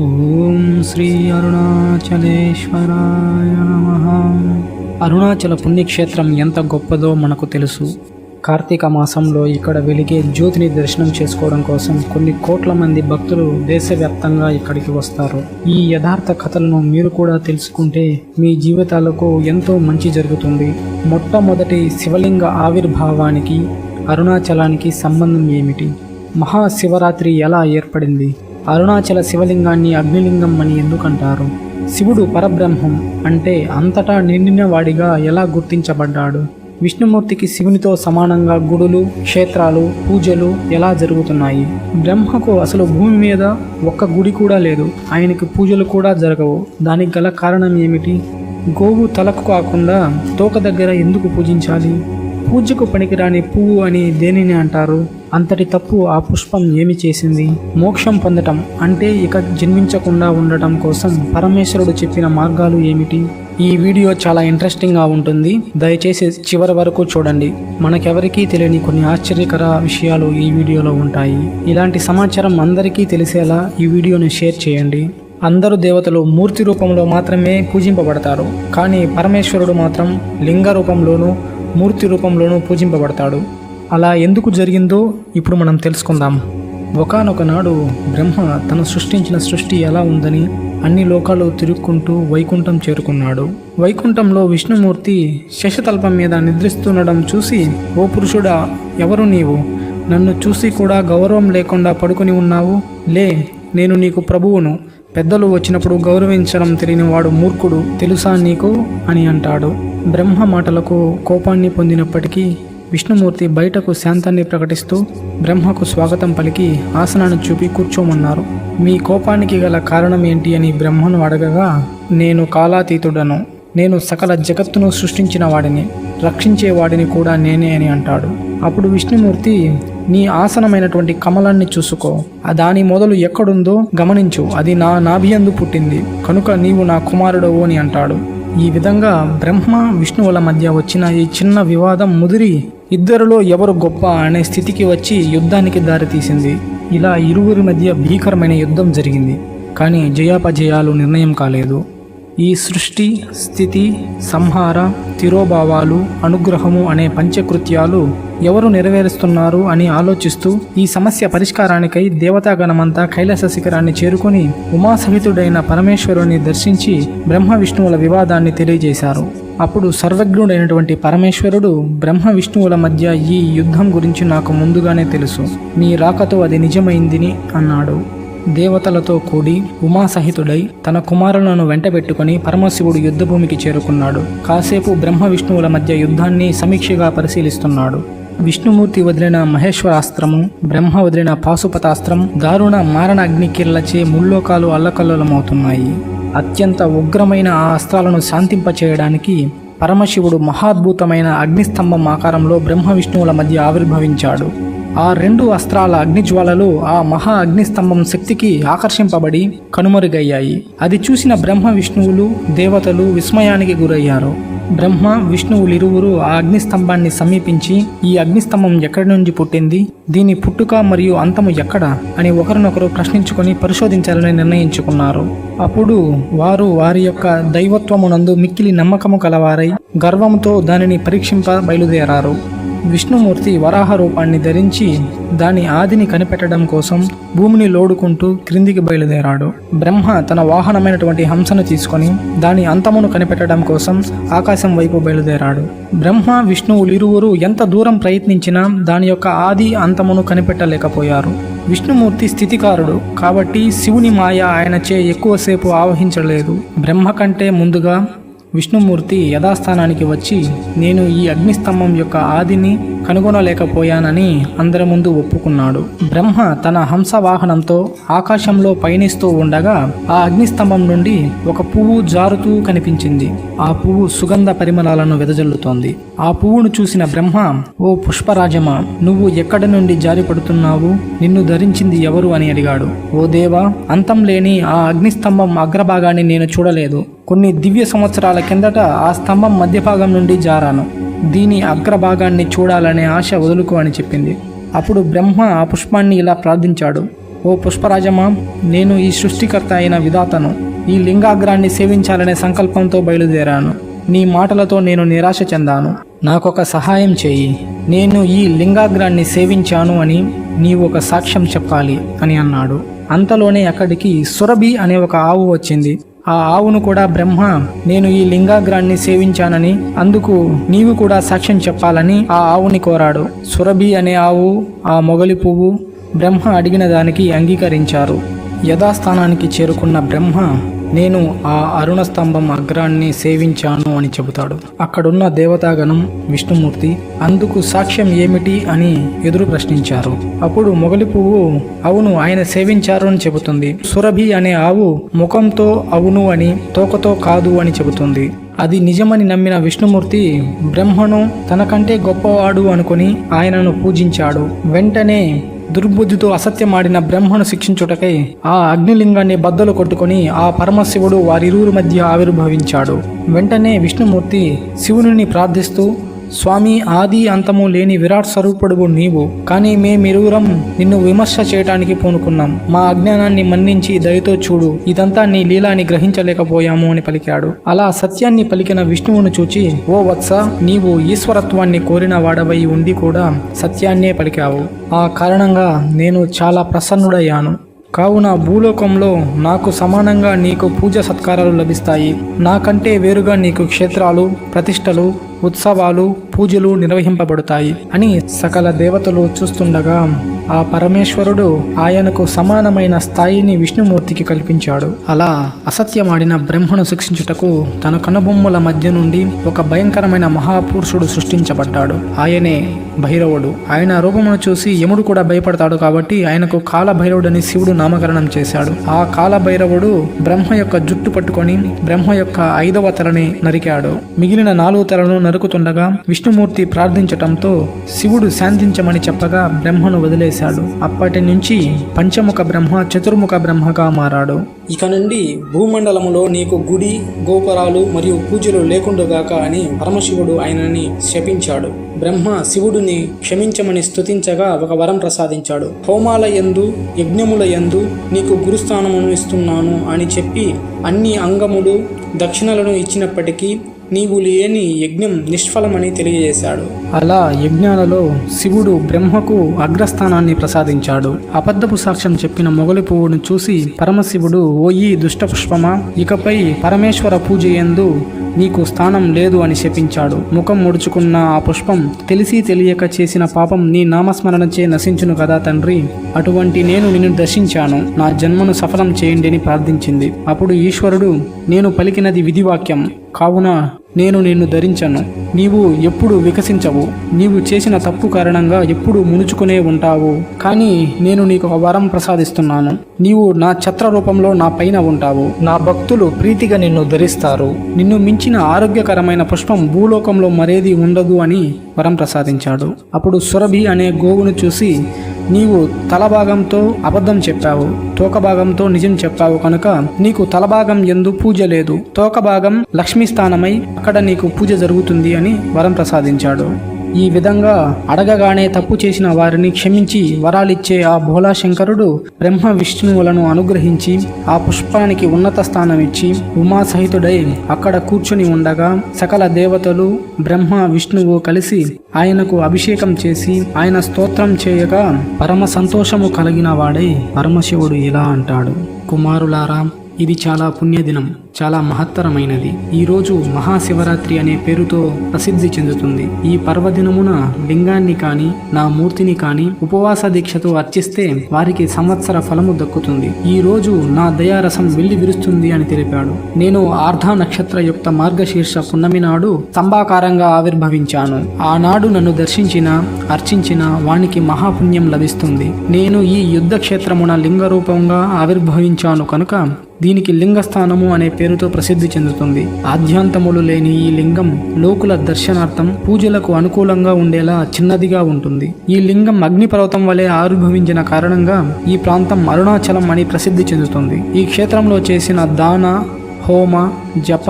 ఓం శ్రీ అరుణాచలేశ్వరాయ నమ. అరుణాచల పుణ్యక్షేత్రం ఎంత గొప్పదో మనకు తెలుసు. కార్తీక మాసంలో ఇక్కడ వెలిగే జ్యోతిని దర్శనం చేసుకోవడం కోసం కొన్ని కోట్ల మంది భక్తులు దేశవ్యాప్తంగా ఇక్కడికి వస్తారు. ఈ యథార్థ కథలను మీరు కూడా తెలుసుకుంటే మీ జీవితాలకు ఎంతో మంచి జరుగుతుంది. మొట్టమొదటి శివలింగ ఆవిర్భావానికి అరుణాచలానికి సంబంధం ఏమిటి? మహాశివరాత్రి ఎలా ఏర్పడింది? అరుణాచల శివలింగాన్ని అగ్నిలింగం అని ఎందుకంటారు? శివుడు పరబ్రహ్మం అంటే అంతటా నిండినవాడిగా ఎలా గుర్తించబడ్డాడు? విష్ణుమూర్తికి శివునితో సమానంగా గుడులు క్షేత్రాలు పూజలు ఎలా జరుగుతున్నాయి? బ్రహ్మకు అసలు భూమి మీద ఒక్క గుడి కూడా లేదు. ఆయనకి పూజలు కూడా జరగవు. దానికి గల కారణం ఏమిటి? గోవు తలకు కాకుండా తోక దగ్గర ఎందుకు పూజించాలి? పూజకు పనికిరాని పువ్వు అని దేనిని అంటారు? అంతటి తప్పు ఆ పుష్పం ఏమి చేసింది? మోక్షం పొందటం అంటే ఇక జన్మించకుండా ఉండటం కోసం పరమేశ్వరుడు చెప్పిన మార్గాలు ఏమిటి? ఈ వీడియో చాలా ఇంట్రెస్టింగ్గా ఉంటుంది. దయచేసి చివరి వరకు చూడండి. మనకెవరికీ తెలియని కొన్ని ఆశ్చర్యకర విషయాలు ఈ వీడియోలో ఉంటాయి. ఇలాంటి సమాచారం అందరికీ తెలిసేలా ఈ వీడియోని షేర్ చేయండి. అందరు దేవతలు మూర్తి రూపంలో మాత్రమే పూజింపబడతారు. కానీ పరమేశ్వరుడు మాత్రం లింగ రూపంలోనూ మూర్తి రూపంలోనూ పూజింపబడతాడు. అలా ఎందుకు జరిగిందో ఇప్పుడు మనం తెలుసుకుందాం. ఒకనొక నాడు బ్రహ్మ తను సృష్టించిన సృష్టి ఎలా ఉందని అన్ని లోకాలు తిరుక్కుంటూ వైకుంఠం చేరుకున్నాడు. వైకుంఠంలో విష్ణుమూర్తి శశతల్పం మీద నిద్రిస్తుండడం చూసి ఓ పురుషుడా ఎవరు నీవు? నన్ను చూసి కూడా గౌరవం లేకుండా పడుకుని ఉన్నావు? లే నేను నీకు ప్రభువును. పెద్దలు వచ్చినప్పుడు గౌరవించడం తెలియని వాడు మూర్ఖుడు తెలుసా నీకు? అని అంటాడు. బ్రహ్మ మాటలకు కోపాన్ని పొందినప్పటికీ విష్ణుమూర్తి బయటకు శాంతాన్ని ప్రకటిస్తూ బ్రహ్మకు స్వాగతం పలికి ఆసనాన్ని చూపి కూర్చోమన్నారు. మీ కోపానికి గల కారణం ఏంటి అని బ్రహ్మను అడగగా నేను కాలాతీతుడను. నేను సకల జగత్తును సృష్టించిన వాడిని రక్షించే వాడిని కూడా నేనే అని అంటాడు. అప్పుడు విష్ణుమూర్తి నీ ఆసనమైనటువంటి కమలాన్ని చూసుకో. ఆ దాని మొదలు ఎక్కడుందో గమనించు. అది నా నాభియందు పుట్టింది. కనుక నీవు నా కుమారుడవు అని అంటాడు. ఈ విధంగా బ్రహ్మ విష్ణువుల మధ్య వచ్చిన ఈ చిన్న వివాదం ముదిరి ఇద్దరిలో ఎవరు గొప్ప అనే స్థితికి వచ్చి యుద్ధానికి దారితీసింది. ఇలా ఇరువురి మధ్య భీకరమైన యుద్ధం జరిగింది. కానీ జయాపజయాలు నిర్ణయం కాలేదు. ఈ సృష్టి స్థితి సంహార తిరోభావాలు అనుగ్రహము అనే పంచకృత్యాలు ఎవరు నెరవేరుస్తున్నారు అని ఆలోచిస్తూ ఈ సమస్య పరిష్కారానికై దేవతాగణమంతా కైలాస శిఖరాన్ని చేరుకుని ఉమాసహితుడైన పరమేశ్వరుని దర్శించి బ్రహ్మ విష్ణువుల వివాదాన్ని తెలియజేశారు. అప్పుడు సర్వజ్ఞుడైనటువంటి పరమేశ్వరుడు బ్రహ్మ విష్ణువుల మధ్య ఈ యుద్ధం గురించి నాకు ముందుగానే తెలుసు. నీ రాకతో అది నిజమైందిని అన్నాడు. దేవతలతో కూడి ఉమాసహితుడై తన కుమారులను వెంటబెట్టుకుని పరమశివుడు యుద్ధభూమికి చేరుకున్నాడు. కాసేపు బ్రహ్మ విష్ణువుల మధ్య యుద్ధాన్ని సమీక్షగా పరిశీలిస్తున్నాడు. విష్ణుమూర్తి వదిలిన మహేశ్వరాస్త్రము బ్రహ్మ వదిలిన పాశుపతాస్త్రం దారుణ మారణ అగ్నికిర్లచే ముల్లోకాలు అల్లకల్లోలమవుతున్నాయి. అత్యంత ఉగ్రమైన ఆ అస్త్రాలను శాంతింపచేయడానికి పరమశివుడు మహాద్భుతమైన అగ్నిస్తంభం ఆకారంలో బ్రహ్మ విష్ణువుల మధ్య ఆవిర్భవించాడు. ఆ రెండు అస్త్రాల అగ్నిజ్వాలలు ఆ మహా అగ్నిస్తంభం శక్తికి ఆకర్షింపబడి కనుమరుగయ్యాయి. అది చూసిన బ్రహ్మ విష్ణువులు దేవతలు విస్మయానికి గురయ్యారు. బ్రహ్మ విష్ణువులిరువురు ఆ అగ్నిస్తంభాన్ని సమీపించి ఈ అగ్నిస్తంభం ఎక్కడి నుంచి పుట్టింది? దీని పుట్టుక మరియు అంతము ఎక్కడ? అని ఒకరినొకరు ప్రశ్నించుకొని పరిశోధించాలని నిర్ణయించుకున్నారు. అప్పుడు వారు వారి యొక్క దైవత్వమునందు మిక్కిలి నమ్మకము కలవారై గర్వంతో దానిని పరీక్షింప బయలుదేరారు. విష్ణుమూర్తి వరాహ రూపాన్ని ధరించి దాని ఆదిని కనిపెట్టడం కోసం భూమిని లోడుకుంటూ క్రిందికి బయలుదేరాడు. బ్రహ్మ తన వాహనమైనటువంటి హంసను తీసుకొని దాని అంతమును కనిపెట్టడం కోసం ఆకాశం వైపు బయలుదేరాడు. బ్రహ్మ విష్ణువులు ఇరువురు ఎంత దూరం ప్రయత్నించినా దాని యొక్క ఆది అంతమును కనిపెట్టలేకపోయారు. విష్ణుమూర్తి స్థితికారుడు కాబట్టి శివుని మాయ ఆయనచే ఎక్కువసేపు ఆవహించలేదు. బ్రహ్మ కంటే ముందుగా విష్ణుమూర్తి యథాస్థానానికి వచ్చి నేను ఈ అగ్నిస్తంభం యొక్క ఆదిని కనుగొనలేకపోయానని అందరి ముందు ఒప్పుకున్నాడు. బ్రహ్మ తన హంస వాహనంతో ఆకాశంలో పయనిస్తూ ఉండగా ఆ అగ్నిస్తంభం నుండి ఒక పువ్వు జారుతూ కనిపించింది. ఆ పువ్వు సుగంధ పరిమళాలను వెదజల్లుతోంది. ఆ పువ్వును చూసిన బ్రహ్మ ఓ పుష్పరాజమా నువ్వు ఎక్కడి నుండి జారిపడుతున్నావు? నిన్ను ధరించింది ఎవరు? అని అడిగాడు. ఓ దేవా అంతం లేని ఆ అగ్నిస్తంభం అగ్రభాగాన్ని నేను చూడలేదు. కొన్ని దివ్య సంవత్సరాల కిందట ఆ స్తంభం మధ్యభాగం నుండి జారాను. దీని అగ్రభాగాన్ని చూడాలనే ఆశ వదులుకో అని చెప్పింది. అప్పుడు బ్రహ్మ ఆ పుష్పాన్ని ఇలా ప్రార్థించాడు. ఓ పుష్పరాజమా నేను ఈ సృష్టికర్త అయిన విధాతను. ఈ లింగాగ్రాన్ని సేవించాలనే సంకల్పంతో బయలుదేరాను. నీ మాటలతో నేను నిరాశ చెందాను. నాకొక సహాయం చేయి. నేను ఈ లింగాగ్రాన్ని సేవించాను అని నీవు ఒక సాక్ష్యం చెప్పాలి అని అన్నాడు. అంతలోనే అక్కడికి సురభి అనే ఒక ఆవు వచ్చింది. ఆ ఆవును కూడా బ్రహ్మ నేను ఈ లింగాగ్రాన్ని సేవించానని అందుకు నీవు కూడా సాక్ష్యం చెప్పాలని ఆ ఆవుని కోరాడు. సురభి అనే ఆవు ఆ మొగలి పువ్వు బ్రహ్మ అడిగిన దానికి అంగీకరించారు. యథాస్థానానికి చేరుకున్న బ్రహ్మ నేను ఆ అరుణ స్తంభం అగ్రాన్ని సేవించాను అని చెబుతాడు. అక్కడున్న దేవతాగణం విష్ణుమూర్తి అందుకు సాక్ష్యం ఏమిటి అని ఎదురు ప్రశ్నించారు. అప్పుడు మొగలి పువ్వు అవును ఆయన సేవించారు అని చెబుతుంది. సురభి అనే ఆవు ముఖంతో అవును అని తోకతో కాదు అని చెబుతుంది. అది నిజమని నమ్మిన విష్ణుమూర్తి బ్రహ్మను తనకంటే గొప్పవాడు అనుకుని ఆయనను పూజించాడు. వెంటనే దుర్బుద్ధితో అసత్యమాడిన బ్రహ్మను శిక్షించుటకై ఆ అగ్నిలింగాన్ని బద్దలు కొట్టుకొని ఆ పరమశివుడు వారిరువురి మధ్య ఆవిర్భవించాడు. వెంటనే విష్ణుమూర్తి శివుని ప్రార్థిస్తూ స్వామి ఆది అంతము లేని విరాట్ స్వరూపుడు నీవు. కానీ మేమిరువురం నిన్ను విమర్శ చేయటానికి పూనుకున్నాం. మా అజ్ఞానాన్ని మన్నించి దయతో చూడు. ఇదంతా నీ లీలాని గ్రహించలేకపోయాము అని పలికాడు. అలా సత్యాన్ని పలికిన విష్ణువును చూచి ఓ వత్స నీవు ఈశ్వరత్వాన్ని కోరిన వాడవై ఉండి కూడా సత్యాన్నే పలికావు. ఆ కారణంగా నేను చాలా ప్రసన్నుడయ్యాను. కావున భూలోకంలో నాకు సమానంగా నీకు పూజ సత్కారాలు లభిస్తాయి. నాకంటే వేరుగా నీకు క్షేత్రాలు ప్రతిష్టలు ఉత్సవాలు పూజలు నిర్వహింపబడతాయి అని సకల దేవతలు చూస్తుండగా ఆ పరమేశ్వరుడు ఆయనకు సమానమైన స్థాయిని విష్ణుమూర్తికి కల్పించాడు. అలా అసత్యమాడిన బ్రహ్మను శిక్షించుటకు తన కనుబొమ్మల మధ్య నుండి ఒక భయంకరమైన మహాపురుషుడు సృష్టించబడ్డాడు. ఆయనే భైరవుడు. ఆయన రూపమును చూసి యముడు కూడా భయపడతాడు కాబట్టి ఆయనకు కాలభైరవుడని శివుడు నామకరణం చేశాడు. ఆ కాలభైరవుడు బ్రహ్మ యొక్క జుట్టు పట్టుకొని బ్రహ్మ యొక్క ఐదవ తలని నరికాడు. మిగిలిన నాలుగు తలను నరుకుతుండగా విష్ణుమూర్తి ప్రార్థించటంతో శివుడు శాంతించమని చెప్పగా బ్రహ్మను వదిలేశాడు. అప్పటి నుంచి పంచముఖ బ్రహ్మ చతుర్ముఖ బ్రహ్మగా మారాడు. ఇక నుండి భూమండలములో నీకు గుడి గోపురాలు మరియు పూజలు లేకుండుగాక అని పరమశివుడు ఆయనని శపించాడు. బ్రహ్మ శివుడిని క్షమించమని స్తుతించగా ఒక వరం ప్రసాదించాడు. హోమాల యందు యజ్ఞముల యందు నీకు గురుస్థానమును ఇస్తున్నాను అని చెప్పి అన్ని అంగములు దక్షిణలను ఇచ్చినప్పటికీ నీవు లేని యజ్ఞం నిష్ఫలమని తెలియజేశాడు. అలా యజ్ఞాలలో శివుడు బ్రహ్మకు అగ్రస్థానాన్ని ప్రసాదించాడు. అబద్ధపు సాక్ష్యం చెప్పిన మొగలి పువ్వును చూసి పరమశివుడు ఓయి దుష్ట పుష్పమా ఇకపై పరమేశ్వర పూజ ఎందు నీకు స్థానం లేదు అని శపించాడు. ముఖం ముడుచుకున్న ఆ పుష్పం తెలిసి తెలియక చేసిన పాపం నీ నామస్మరణచే నశించును కదా తండ్రి. అటువంటి నేను నిన్ను దర్శించాను. నా జన్మను సఫలం చేయండి అని ప్రార్థించింది. అప్పుడు ఈశ్వరుడు నేను పలికినది విధివాక్యం. కావున నేను నిన్ను ధరించను. నీవు ఎప్పుడు వికసించవు. నీవు చేసిన తప్పు కారణంగా ఎప్పుడు మునుచుకునే ఉంటావు. కానీ నేను నీకు ఒక వరం ప్రసాదిస్తున్నాను. నీవు నా ఛత్ర రూపంలో నా పైన ఉంటావు. నా భక్తులు ప్రీతిగా నిన్ను ధరిస్తారు. నిన్ను మించిన ఆరోగ్యకరమైన పుష్పం భూలోకంలో మరేది ఉండదు అని వరం ప్రసాదించాడు. అప్పుడు సురభి అనే గోవును చూసి నీవు తల భాగంతో అబద్ధం చెప్పావు తోక భాగంతో నిజం చెప్పావు కనుక నీకు తలభాగం ఎందు పూజ లేదు. తోక భాగం లక్ష్మీ స్థానమై అక్కడ నీకు పూజ జరుగుతుంది అని వరం ప్రసాదించాడు. ఈ విధంగా అడగగానే తప్పు చేసిన వారిని క్షమించి వరాలిచ్చే ఆ భోలా శంకరుడు బ్రహ్మ విష్ణువులను అనుగ్రహించి ఆ పుష్పానికి ఉన్నత స్థానం ఇచ్చి ఉమా సహితుడై అక్కడ కూర్చుని ఉండగా సకల దేవతలు బ్రహ్మ విష్ణువు కలిసి ఆయనకు అభిషేకం చేసి ఆయన స్తోత్రం చేయగా పరమ సంతోషము కలిగిన వాడై పరమశివుడు ఇలా అంటాడు. కుమారులారా ఇది చాలా పుణ్యదినం చాలా మహత్తరమైనది. ఈరోజు మహాశివరాత్రి అనే పేరుతో ప్రసిద్ధి చెందుతుంది. ఈ పర్వదినమున లింగాన్ని కాని నా మూర్తిని కాని ఉపవాస దీక్షతో అర్చిస్తే వారికి సంవత్సర ఫలము దక్కుతుంది. ఈ రోజు నా దయారసం వెళ్ళి విరుస్తుంది అని తెలిపాడు. నేను ఆర్ధ నక్షత్ర యుక్త మార్గశీర్ష పున్నమి నాడు స్తంభాకారంగా ఆవిర్భవించాను. ఆనాడు నన్ను దర్శించిన అర్చించిన వానికి మహాపుణ్యం లభిస్తుంది. నేను ఈ యుద్ధ క్షేత్రమున లింగ రూపంగా ఆవిర్భవించాను కనుక దీనికి లింగస్థానము అనే పేరుతో ప్రసిద్ధి చెందుతుంది. ఆద్యాంతములు లేని ఈ లింగం లోకుల దర్శనార్థం పూజలకు అనుకూలంగా ఉండేలా చిన్నదిగా ఉంటుంది. ఈ లింగం అగ్నిపర్వతం వలె ఆవిర్భవించిన కారణంగా ఈ ప్రాంతం అరుణాచలం అని ప్రసిద్ధి చెందుతుంది. ఈ క్షేత్రంలో చేసిన దాన హోమ జప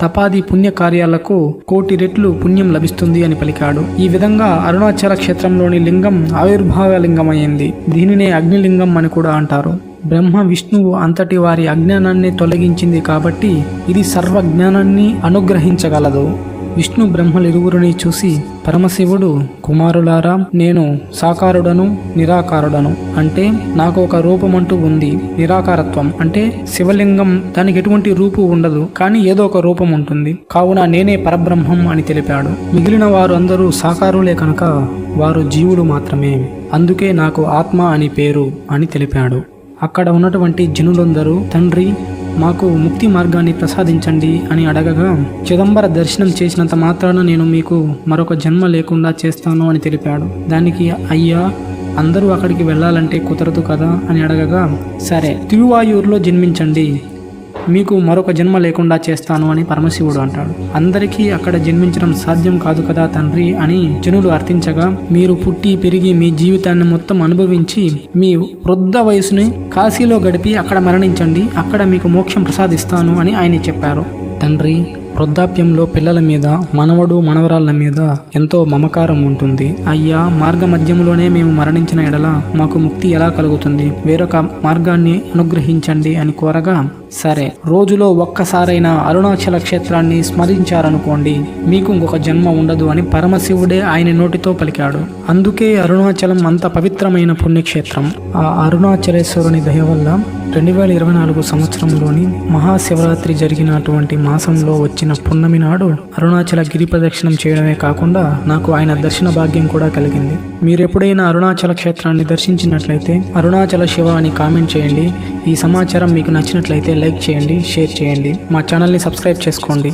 తపాది పుణ్య కార్యాలకు కోటి రెట్లు పుణ్యం లభిస్తుంది అని పలికాడు. ఈ విధంగా అరుణాచల క్షేత్రంలోని లింగం ఆవిర్భావ లింగమైంది దీనినే అగ్నిలింగం అని కూడా అంటారు. బ్రహ్మ విష్ణువు అంతటి వారి అజ్ఞానాన్ని తొలగించింది కాబట్టి ఇది సర్వజ్ఞానాన్ని అనుగ్రహించగలదు. విష్ణు బ్రహ్మలిరువురిని చూసి పరమశివుడు కుమారులారా నేను సాకారుడను నిరాకారుడను. అంటే నాకు ఒక రూపం అంటూ ఉంది నిరాకారత్వం. అంటే శివలింగం దానికి ఎటువంటి రూపు ఉండదు కానీ ఏదో ఒక రూపం ఉంటుంది. కావున నేనే పరబ్రహ్మం అని తెలిపాడు. మిగిలిన వారు అందరూ సాకారులే కనుక వారు జీవులు మాత్రమే. అందుకే నాకు ఆత్మ అని పేరు అని తెలిపాడు. అక్కడ ఉన్నటువంటి జనులందరూ తండ్రి మాకు ముక్తి మార్గాన్ని ప్రసాదించండి అని అడగగా చిదంబర దర్శనం చేసినంత మాత్రాన నేను మీకు మరొక జన్మ లేకుండా చేస్తాను అని తెలిపాడు. దానికి అయ్యా అందరూ అక్కడికి వెళ్ళాలంటే కుదరదు కదా అని అడగగా సరే తిరువాయూరులో జన్మించండి. మీకు మరొక జన్మ లేకుండా చేస్తాను అని పరమశివుడు అంటాడు. అందరికీ అక్కడ జన్మించడం సాధ్యం కాదు కదా తండ్రి అని జనులు అర్థించగా మీరు పుట్టి పెరిగి మీ జీవితాన్ని మొత్తం అనుభవించి మీ వృద్ధ వయసుని కాశీలో గడిపి అక్కడ మరణించండి అక్కడ మీకు మోక్షం ప్రసాదిస్తాను అని ఆయన చెప్పారు. తండ్రి వృద్ధాప్యంలో పిల్లల మీద మనవడు మనవరాళ్ళ మీద ఎంతో మమకారం ఉంటుంది. అయ్యా మార్గ మధ్యంలోనే మేము మరణించిన ఎడల మాకు ముక్తి ఎలా కలుగుతుంది? వేరొక మార్గాన్ని అనుగ్రహించండి అని కోరగా సరే రోజులో ఒక్కసారైనా అరుణాచల క్షేత్రాన్ని స్మరించారనుకోండి మీకు ఇంకొక జన్మ ఉండదు అని పరమశివుడే ఆయన నోటితో పలికాడు. అందుకే అరుణాచలం అంత పవిత్రమైన పుణ్యక్షేత్రం. ఆ అరుణాచలేశ్వరుని దయ వల్ల రెండు వేల ఇరవై నాలుగు సంవత్సరంలోని మహాశివరాత్రి జరిగినటువంటి మాసంలో వచ్చిన పున్నమి నాడు అరుణాచల గిరి ప్రదక్షిణం చేయడమే కాకుండా నాకు ఆయన దర్శన భాగ్యం కూడా కలిగింది. మీరు ఎప్పుడైనా అరుణాచల క్షేత్రాన్ని దర్శించినట్లయితే అరుణాచల శివ అని కామెంట్ చేయండి. ఈ సమాచారం మీకు నచ్చినట్లయితే లైక్ చేయండి షేర్ చేయండి. మా ఛానల్ని సబ్స్క్రైబ్ చేసుకోండి.